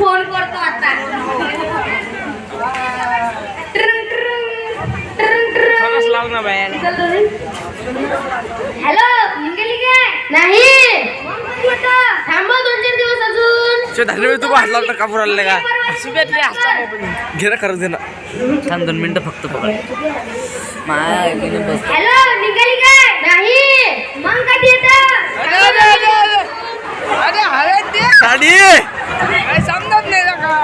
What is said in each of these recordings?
Phone करतो आता. ट्रंग, ट्रंग, ट्रंग, ट्रंग. Hello निघाली काय? नाही. थांबा दोन दिवस अजून. तू हात लावला कापूर आले का? घे ना खरंच घे ना. थांब दोन मिनिटं फक्त पकड. हॅलो निघाली काय? नाही. मग कधी येतं साडी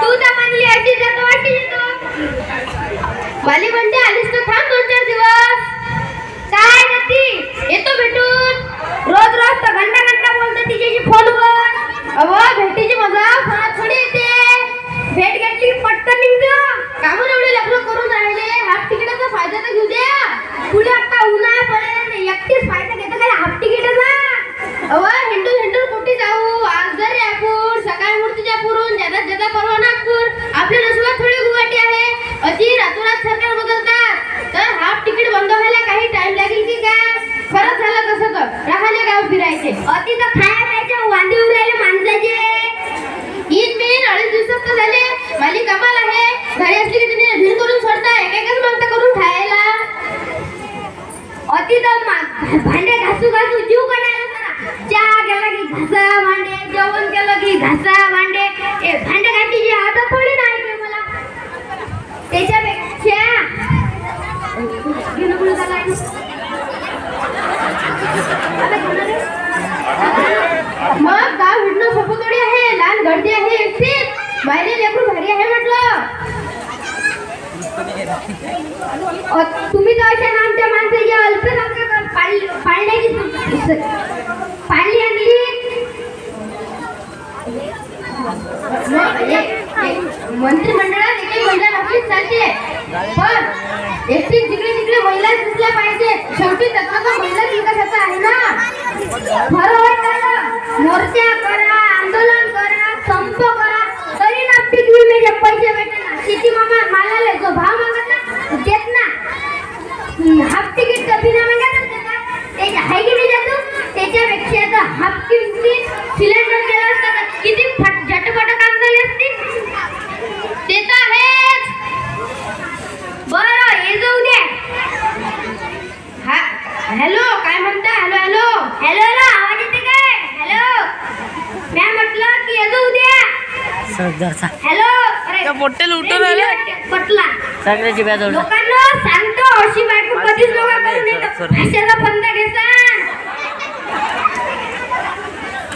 तू तर म्हणते आलीस तर गाव अति तर खाया खायचे वांदे उरायले माणसाचे. ईद मेन अडीच दिवसात तर झाले. माझी कमाल आहे. घरी असली की तुम्ही भिन करून सोडता एक एकच मागता करून खायला. अति तर भांडे घासू घासू जीव काढायला चहा केला की घासा भांडे जेवण केलं की घासा. बाहेर आहे म्हटलं. तुम्ही तर अशा नामच्या माणसाची अल्पसंख्याक पाळली पाळण्याची पाळली आणली मंत्रिमंडळात एकही महिला नक्कीच चालते. पण एकटी जिकडे तिकडे महिला दिसल्या पाहिजे. शेवटी तत्व तर महिला विकासाचा आहे ना. बरोबर मोर्चा करा आंदोलन करा संप करा तरी ना पीक विम्याचे पैसे भेटणार शेती मामा मालाला जो भाव मागत ना देत ना हाफ तिकीट तर बिना मागायला देतात त्याच्या हाय की नाही जातो त्याच्यापेक्षा तर हाफ किमतीत सिलेंडर गेला असता तर किती फट झटपट काम झाले असते ते तर आहेच बरं हे जाऊ द्या हा हॅलो काय म्हणता हॅलो हॅलो हॅलो हॅलो आवाज येते काय हॅलो मॅम म्हटलं की ये जाऊ सरदारचा हॅलो अरे पोट्टेल उठून आले. सगळ्याची बॅज लोकांना सांगतो अशी बायको कधीच लोकांकडून